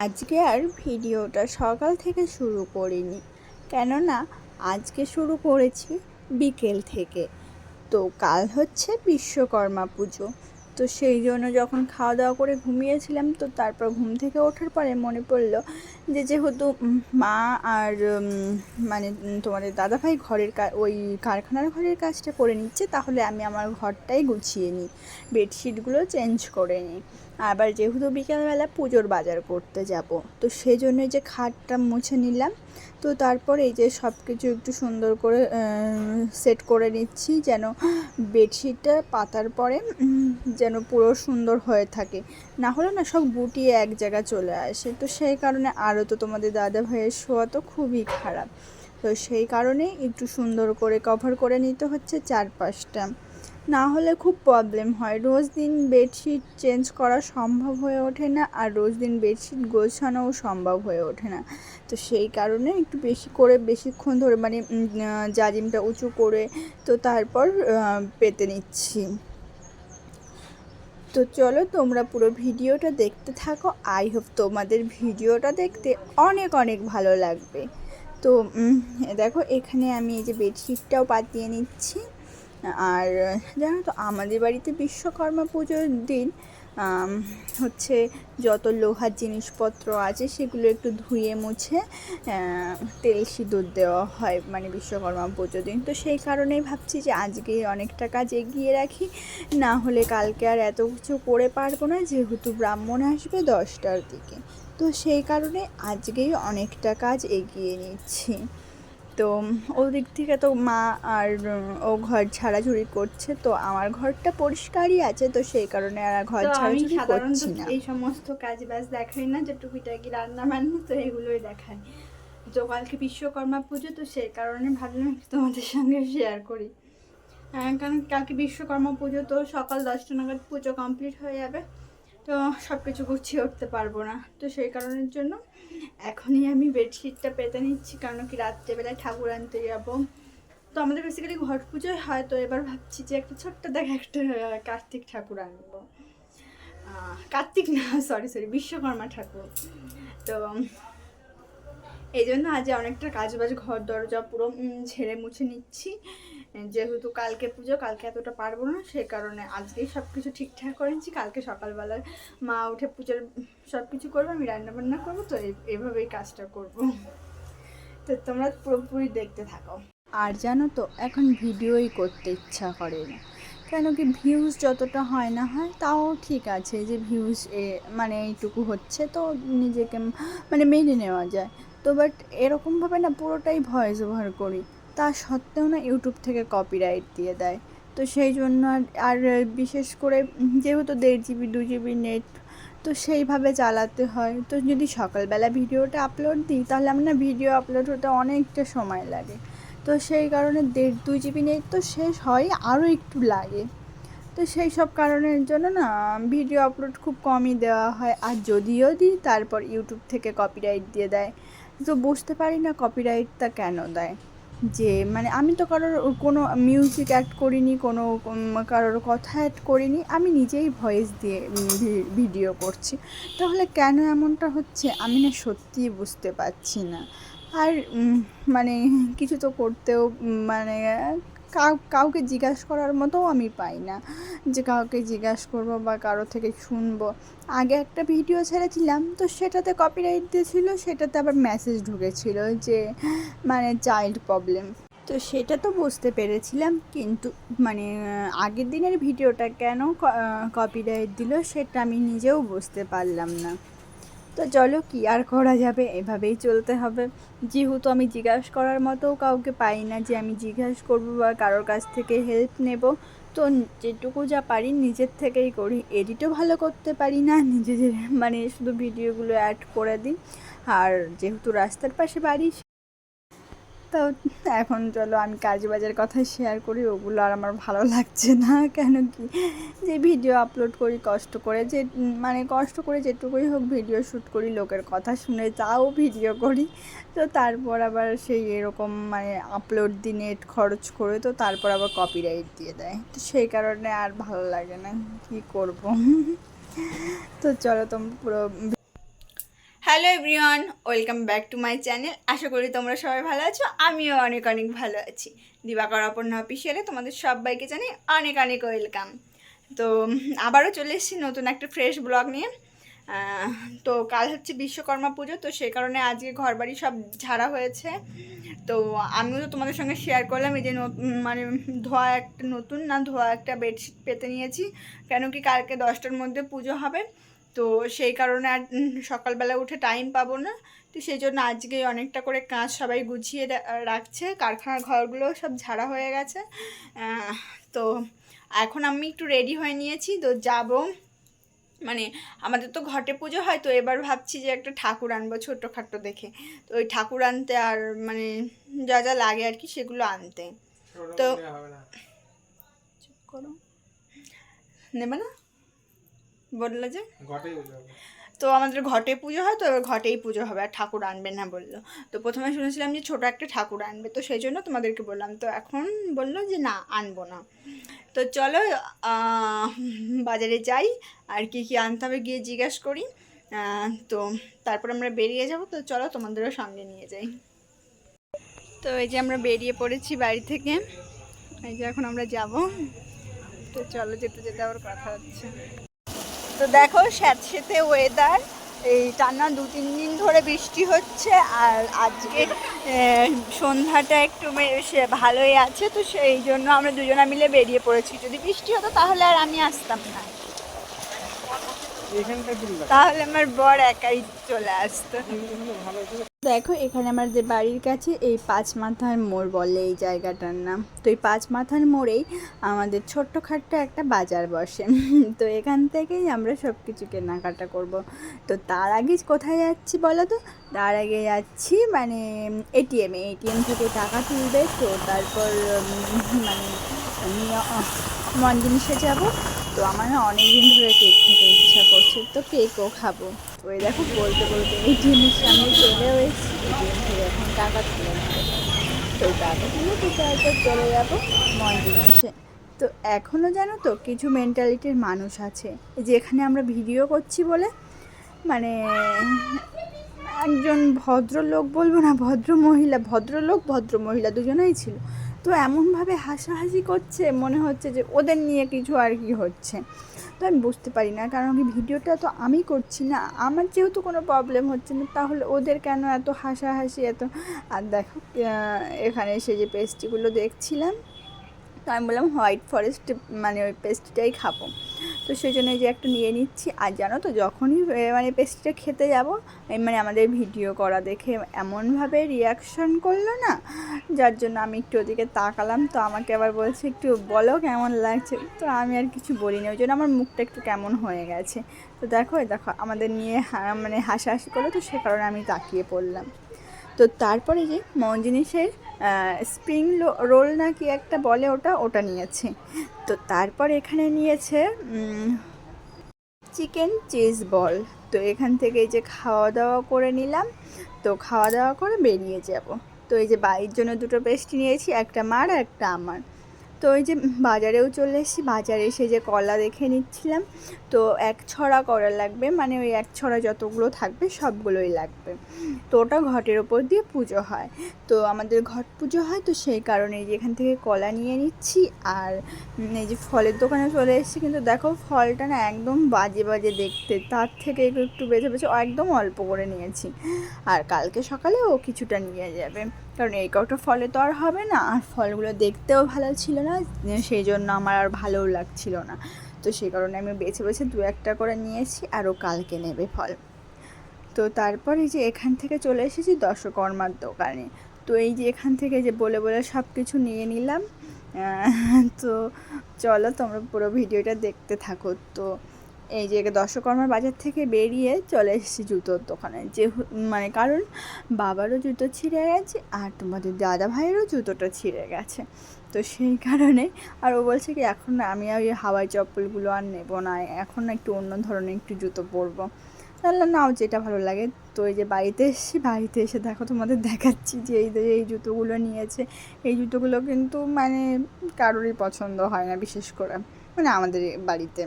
আজকে আর ভিডিওটা সকাল থেকে শুরু করিনি। কেননা আজকে শুরু করেছি বিকেল থেকে। তো কাল হচ্ছে বিশ্বকর্মা পুজো। তো সেই জন্য যখন খাওয়া দাওয়া করে ঘুমিয়েছিলাম, তো তারপর ঘুম থেকে ওঠার পরে মনে পড়ল যে যেহেতু মা আর মানে তোমাদের দাদাভাই ঘরের ওই কারখানার ঘরের কাজটা করে নিচ্ছে, তাহলে আমি আমার ঘরটাই গুছিয়ে নিই, বেডশিটগুলো চেঞ্জ করে নিই। আবার যেহেতু বিকেলবেলা পুজোর বাজার করতে যাব, তো সেই জন্য যে খাটটা মুছে নিলাম তো তারপর এই যে সব কিছু একটু সুন্দর করে সেট করে নিচ্ছি যেন বেডশিটটা পাতার পরে যেন পুরো সুন্দর হয়ে থাকে। না হলে না সব গুটিয়ে এক জায়গায় চলে আসে। তো সেই কারণে আরও তো তোমাদের দাদা ভাইয়ের শোয়া তো খুবই খারাপ। তো সেই কারণে একটু সুন্দর করে কভার করে নিতে হচ্ছে চারপাশটা। না হলে খুব প্রবলেম হয়। রোজ দিন বেডশিট চেঞ্জ করা সম্ভব হয়ে ওঠে না আর রোজ দিন বেডশিট গোছানোও সম্ভব হয়ে ওঠে না। তো সেই কারণে একটু বেশি করে বেশিক্ষণ ধরে মানে জাজিমটা উঁচু করে তো তারপর পেতে নিচ্ছি। তো চলো তোমরা পুরো ভিডিওটা দেখতে থাকো। আই হোপ তোমাদের ভিডিওটা দেখতে অনেক অনেক ভালো লাগবে। তো দেখো এখানে আমি এই যে বেডশিটটাও পাতিয়ে নিচ্ছি। আর, জানো তো, আমাদের বাড়িতে বিশ্বকর্মা পুজোর দিন হচ্ছে যত লোহার জিনিসপত্র আছে সেগুলো একটু ধুয়ে মুছে তেল সিঁদুর দেওয়া হয় মানে বিশ্বকর্মা পুজোর দিন। তো সেই কারণেই ভাবছি যে আজকে অনেকটা কাজ এগিয়ে রাখি, না হলে কালকে আর এত কিছু করে পারব না, যেহেতু ব্রাহ্মণ আসবে দশটার দিকে। তো সেই কারণে আজকেই অনেকটা কাজ এগিয়ে নিচ্ছি। তো ওদিক থেকে তো মা আর ও ঘর ঝাড়াঝুড়ি করছে তো আমার ঘরটা পরিষ্কারই আছে তো সেই কারণে আর ঘর ঝাড়াঝুড়ি সাধারণত করছি না। এই সমস্ত কাজ বাজ দেখাই না যে টুকিটাকি রান্না বান্না তো এগুলোই দেখাই। তো কালকে বিশ্বকর্মা পুজো তো সেই কারণে ভাবলাম তোমাদের সঙ্গে শেয়ার করি। আহ, কারণ কালকে বিশ্বকর্মা পুজো তো সকাল দশটা নাগাদ পুজো কমপ্লিট হয়ে যাবে। তো সব কিছু গুছিয়ে উঠতে পারব না। তো সেই কারণের জন্য এখনই আমি বেডশিটটা পেতে নিচ্ছি কারণ কি রাত্রেবেলায় ঠাকুর আনতে যাব। তো আমাদের বেসিক্যালি ঘট পুজোয় হয়, তো এবার ভাবছি যে একটা ছোট্ট দেখা একটা কার্তিক ঠাকুর আনব। কার্তিক না সরি সরি বিশ্বকর্মা ঠাকুর। তো এই জন্য আজ অনেকটা কাজ বাজ ঘর দরজা পুরো ঝেড়ে মুছে নিচ্ছি। যেহেতু কালকে পুজো, কালকে এতটা পারব না সেই কারণে আজকেই সব কিছু ঠিকঠাক করে নিচ্ছি। কালকে সকালবেলায় মা উঠে পুজোর সব কিছু করব, আমি রান্না বান্না করব, তো এই- এইভাবেই কাজটা করব। তো তোমরা পুরোপুরি দেখতে থাকো। আর জানো তো, এখন ভিডিওই করতে ইচ্ছা করে না। কেন কি ভিউজ যতটা হয় না হয়, তাও ঠিক আছে যে ভিউজ এ মানে এইটুকু হচ্ছে, তো নিজেকে মানে মেনে নেওয়া যায়। তো বাট এরকমভাবে না পুরোটাই ভয়েস ওভার করি। তা সত্ত্বেও না ইউটিউব থেকে কপিরাইট দিয়ে দেয়। তো সেই জন্য আর আর বিশেষ করে যেহেতু দেড় জিবি দু জিবি নেট তো সেইভাবে চালাতে হয়। তো যদি সকালবেলা ভিডিওটা আপলোড দিই, তাহলে আমার না ভিডিও আপলোড হতে অনেকটা সময় লাগে। তো সেই কারণে দেড় দুই জিবি নেট তো শেষ হয়, আরও একটু লাগে। তো সেই সব কারণের জন্য না ভিডিও আপলোড খুব কমই দেওয়া হয়। আর যদিও দিই, তারপর ইউটিউব থেকে কপিরাইট দিয়ে দেয়। তো বুঝতে পারি না কপিরাইটটা কেন দেয়? যে মানে আমি তো কারোর কোনো মিউজিক অ্যাড করিনি, কোনো কারোর কথা অ্যাড করিনি, আমি নিজেই ভয়েস দিয়ে ভিডিও করছি। তাহলে কেন এমনটা হচ্ছে? আমি না সত্যিই বুঝতে পারছি না। আর মানে কিছু তো করতেও মানে কাউকে জিজ্ঞাসা করার মতোও আমি পাই না যে কাউকে জিজ্ঞাসা করব বা কারও থেকে শুনব। আগে একটা ভিডিও ছেড়েছিলাম, তো সেটাতে কপিরাইট দিয়েছিল, সেটাতে আবার মেসেজ ঢুকেছিল যে মানে চাইল্ড প্রবলেম তো সেটা তো বুঝতে পেরেছিলাম, কিন্তু মানে আগের দিনের ভিডিওটা কেন কপিরাইট দিল সেটা আমি নিজেও বুঝতে পারলাম না। তো চলো কি আর করা যাবে? এভাবেই চলতে হবে। যেহেতু আমি জিজ্ঞাস করার মতো কাউকে পাই না যে আমি জিজ্ঞাস করব বা কারোর কাছ থেকে হেল্প নেব, তো যেটুকু যা পারি নিজের থেকেই করি। এডিটও ভালো করতে পারি না, নিজেদের মানে শুধু ভিডিওগুলো অ্যাড করে দিই। আর যেহেতু রাস্তার পাশে বাড়ি তো এখন চলো আমি কাজ বাজার কথা শেয়ার করি, ওগুলো আর আমার ভালো লাগছে না, কেন কি? যে ভিডিও আপলোড করি, কষ্ট করে যে মানে কষ্ট করে যেটুকুই হোক ভিডিও শ্যুট করি, লোকের কথা শুনে তাও ভিডিও করি। তো তারপর আবার সেই এরকম মানে আপলোড দিয়ে নেট খরচ করে, তো তারপর আবার কপিরাইট দিয়ে দেয়। তো সেই কারণে আর ভালো লাগে না, কী করব? তো চলো তোমরা পুরো hello everyone welcome back to my channel আশা করি তোমরা সবাই ভালো আছো, আমিও অনেক অনেক ভালো আছি। দিবাকর অপর্ণা অফিসিয়ালে তোমাদের সবাইকে জানি অনেক অনেক ওয়েলকাম তো, আবারও চলে এসেছি নতুন একটা ফ্রেশ ব্লগ নিয়ে। তো কাল হচ্ছে বিশ্বকর্মা পুজো, তো সেই কারণে আজকে ঘর বাড়ি সব ঝাড়া হয়েছে। তো আমিও তো তোমাদের সঙ্গে শেয়ার করলাম, এই যে মানে ধোয়া একটা নতুন না ধোয়া একটা বেডশিট পেতে নিয়েছি। কেন কি কালকে দশটার মধ্যে পুজো হবে। তো সেই কারণে আর সকালবেলা উঠে টাইম পাবো না। তো সেই জন্য আজকে অনেকটা করে কাজ সবাই গুছিয়ে রাখছে। কারখানার ঘরগুলো সব ঝাড়া হয়ে গেছে। তো এখন আমি একটু রেডি হয়ে নিয়েছি। তো যাব। মানে আমাদের তো ঘটে পুজো হয় তো এবার ভাবছি যে একটা ঠাকুর আনব ছোট্টখাট্টো দেখে। তো ওই ঠাকুর আনতে আর মানে যা যা লাগে আর কি সেগুলো আনতে। তো চুপ করো। নেবে না? বলল যে? তো আমাদের ঘটে পুজো হয় তো এবার ঘটেই পুজো হবে। আর ঠাকুর আনবে না বলল। তো প্রথমে শুনেছিলাম যে ছোট একটা ঠাকুর আনবে তো সেই জন্য তোমাদেরকে বললাম। তো এখন বলল যে না আনব না। তো চলো বাজারে যাই আর কি কি আনতে হবে গিয়ে জিজ্ঞেস করি। তো তারপর আমরা বেরিয়ে যাব। তো চলো তোমাদেরও সঙ্গে নিয়ে যাই। তো এই যে আমরা বেরিয়ে পড়েছি বাড়ি থেকে। এই যে এখন আমরা যাব। তো চলো যেতে যেতে আবার কথা হচ্ছে। তো দেখো স্যাঁতসেঁতে ওয়েদার এই টানা দু তিন দিন ধরে বৃষ্টি হচ্ছে আর আজকে সন্ধ্যাটা একটু সে ভালোই আছে তো সেই জন্য আমরা দুজনা মিলে বেরিয়ে পড়েছি। যদি বৃষ্টি হতো তাহলে আর আমি আসতাম না। তাহলে আমার বর একাই চলে আসতো। দেখো, এখানে আমাদের বাড়ির কাছে এই পাঁচ মাথার মোড় বলে এই জায়গাটার নাম। তো এই পাঁচ মাথার মোড়েই আমাদের ছোট্টখাট্ট একটা বাজার বসে। তো এখান থেকেই আমরা সব কিছু কেনাকাটা করব। তো তার আগে কোথায় যাচ্ছি বলো তো? তার আগে যাচ্ছি মানে এটিএমে এটিএম থেকে টাকা তুলবে, তো তারপর মানে মন জিনিসে যাব। তো আমার অনেক দিন ধরে কেক খেতে ইচ্ছা করছে। তো কেকও খাব। এই দেখো বলতে বলতে এটিএমের সামনে চলেও এসেছি, এটিএম এখন টাকা তুলে তো টাকা তুলে তো তারপর চলে যাব মন জিনিসে তো এখনও জানো তো কিছু মেন্টালিটির মানুষ আছে, এই যে এখানে আমরা ভিডিও করছি বলে মানে একজন ভদ্রলোক বলব না, ভদ্র মহিলা, ভদ্রলোক, ভদ্র মহিলা, দুজনেই ছিল। তো এমনভাবে হাসাহাসি করছে, মনে হচ্ছে যে ওদের নিয়ে কিছু আর কি হচ্ছে। তো আমি বুঝতে পারি না। কারণ কি ভিডিওটা তো আমি করছি না। আমার যেহেতু কোনো প্রবলেম হচ্ছে না, তাহলে ওদের কেন এত হাসাহাসি, এত আর দেখো এখানে এসে যে পেস্ট্রিগুলো দেখছিলাম, তো আমি বললাম হোয়াইট ফরেস্ট মানে ওই পেস্ট্রিটাই খাব। তো সেই জন্য যে একটা নিয়ে নিচ্ছি। আর জানো তো, যখনই মানে পেস্ট্রিটা খেতে যাব মানে আমাদের ভিডিও করা দেখে এমনভাবে রিয়াকশন করল না, যার জন্য আমি একটু ওদিকে তাকালাম। তো আমাকে আবার বলছে, একটু বলো কেমন লাগছে? তো আমি আর কিছু বলিনি, ওই জন্য আমার মুখটা একটু কেমন হয়ে গেছে। তো দেখো দেখো, আমাদের নিয়ে মানে হাসাহাসি করল, তো সে কারণে আমি তাকিয়ে পড়লাম। তো তারপরে যে মন জিনিসের স্প্রিং রোল না কি একটা বলে ওটা ওটা নিয়েছে। তো তারপর এখানে নিয়েছে চিকেন চিজ বল তো এখান থেকে এই যে খাওয়া দাওয়া করে নিলাম, তো খাওয়া দাওয়া করে বেরিয়ে যাব। তো এই যে বাড়ির জন্য দুটো পেস্ট নিয়েছি, একটা মার একটা আমার। তো ওই যে বাজারেও চলে এসেছি। বাজারে এসে যে কলা দেখে নিচ্ছিলাম, তো এক ছড়া করা লাগবে। মানে ওই এক ছড়া যতগুলো থাকবে সবগুলোই লাগবে। তো ওটা ঘটের ওপর দিয়ে পুজো হয়। তো আমাদের ঘট পুজো হয়, তো সেই কারণে এই যে এখান থেকে কলা নিয়ে নিচ্ছি। আর এই যে ফলের দোকানে চলে এসেছি। কিন্তু দেখো ফলটা না একদম বাজে বাজে দেখতে। তার থেকে একটু একটু বেছে বেছে একদম অল্প করে নিয়েছি। আর কালকে সকালে ও কিছুটা নিয়ে যাবে। কারণ এই কটা ফলে তো আর হবে না। আর ফলগুলো দেখতেও ভালো ছিল না, সেই জন্য আমার আর ভালোও লাগছিল না। তো সেই কারণে আমি বেছে বেছে দু একটা করে নিয়েছি আরও কালকে নেবে ফল। তো তারপর এই যে এখান থেকে চলে এসেছি দশকর্মার দোকানে। তো এই যে এখান থেকে যে বলে বলে সব কিছু নিয়ে নিলাম তো চলো তোমরা পুরো ভিডিওটা দেখতে থাকো। তো এই যে দশকর্মার বাজার থেকে বেরিয়ে চলে এসেছি জুতোর দোকানে। যে মানে কারণ বাবারও জুতো ছিঁড়ে গেছে আর তোমাদের দাদা ভাইয়েরও জুতোটা ছিঁড়ে গেছে। তো সেই কারণে আর ও বলছে কি, এখন আমি আর ওই হাওয়াই চপ্পলগুলো আর নেব না। এখন একটু অন্য ধরনের একটু জুতো পরবো। তাহলে নাও যেটা ভালো লাগে। তো এই যে বাড়িতে এসেছি, বাড়িতে এসে দেখো তোমাদের দেখাচ্ছি যে এই যে, এই জুতোগুলো নিয়েছে। এই জুতোগুলো কিন্তু মানে কারোরই পছন্দ হয় না বিশেষ করে। মানে আমাদের বাড়িতে।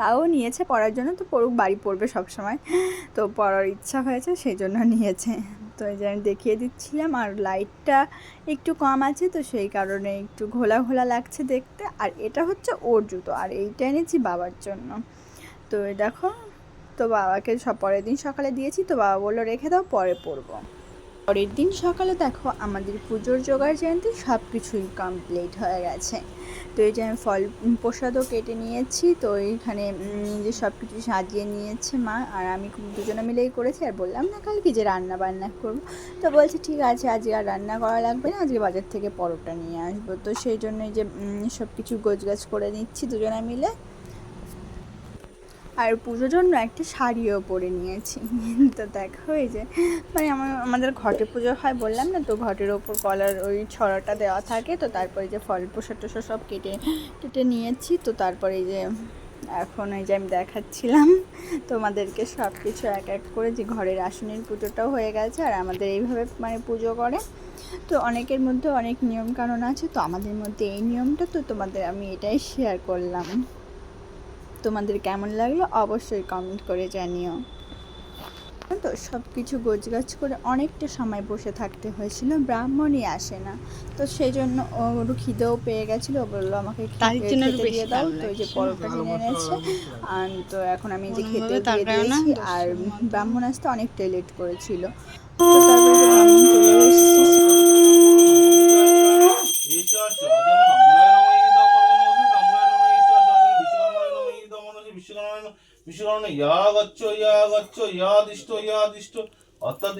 তাও নিয়েছে, পড়ার জন্য তো পড়ুক, বাড়ি পড়বে সব সময় তো পড়ার ইচ্ছা হয়েছে, সেই জন্য নিয়েছে। তো এই যে আমি দেখিয়ে দিচ্ছিলাম, আর লাইটটা একটু কম আছে, তো সেই কারণে একটু ঘোলা ঘোলা লাগছে দেখতে। আর এটা হচ্ছে ওর জুতো, আর এইটা এনেছি বাবার জন্য। তো দেখো, তো বাবাকে সব পরের দিন সকালে দিয়েছি, তো বাবা বলল, রেখে দাও, পরে পরবো। পরের দিন সকালে দেখো আমাদের পুজোর জোগাড় জয়ন্তী সব কিছুই কমপ্লিট হয়ে গেছে। তো এই যে আমি ফল প্রসাদও কেটে নিয়েছি তো এইখানে উম, যে সব কিছু সাজিয়ে নিয়েছে মা আর আমি দুজনে মিলেই করেছি আর বললাম না কাল কি যে রান্না বান্না করব। তো বলছে ঠিক আছে আজকে আর রান্না করা লাগবে না আজকে বাজার থেকে পরোটা নিয়ে আসব। তো সেই জন্যই যে সব কিছু গোছগাছ করে নিচ্ছি দুজনে মিলে। আর পুজোর জন্য একটা শাড়িও পরে নিয়েছি। তো দেখো এই যে মানে আমার, আমাদের ঘটে পুজো হয় বললাম না, তো ঘটের ওপর কলার ওই ছড়াটা দেওয়া থাকে, তো তারপরে যে ফল প্রসাদ টোসাদ সব কেটে কেটে নিয়েছি, তো তারপরে যে এখন এই যে আমি দেখাচ্ছিলাম, তোমাদেরকে সব কিছু এক এক করে যে ঘরের আসনের পুজোটাও হয়ে গেছে, আর আমাদের এইভাবে মানে পুজো করে। তো অনেকের মধ্যে অনেক নিয়ম কানুন আছে, তো আমাদের মধ্যে এই নিয়মটা, তো তোমাদের আমি এটাই শেয়ার করলাম। তোমাদের কেমন লাগল অবশ্যই কমেন্ট করে জানিও। তো সব কিছু গোছগাছ করে অনেকটা সময় বসে থাকতে হয়েছিল ব্রাহ্মণই আসে না। তো সেই জন্য ওর খিদেও পেয়ে গেছিল ও বলল আমাকে দিয়ে দাও তো যে। পরোটা কিনে এনেছে। আর তো এখন আমি যে খেতে দিয়ে দিয়েছি আর ব্রাহ্মণ আসতে অনেকটাই লেট করেছিল। তো বিশ্বকর্মা ইয়া গচ্ছ ইয়া গচ্ছ ইয়া দিষ্ট ইয়া দিষ্ট অর্থাৎ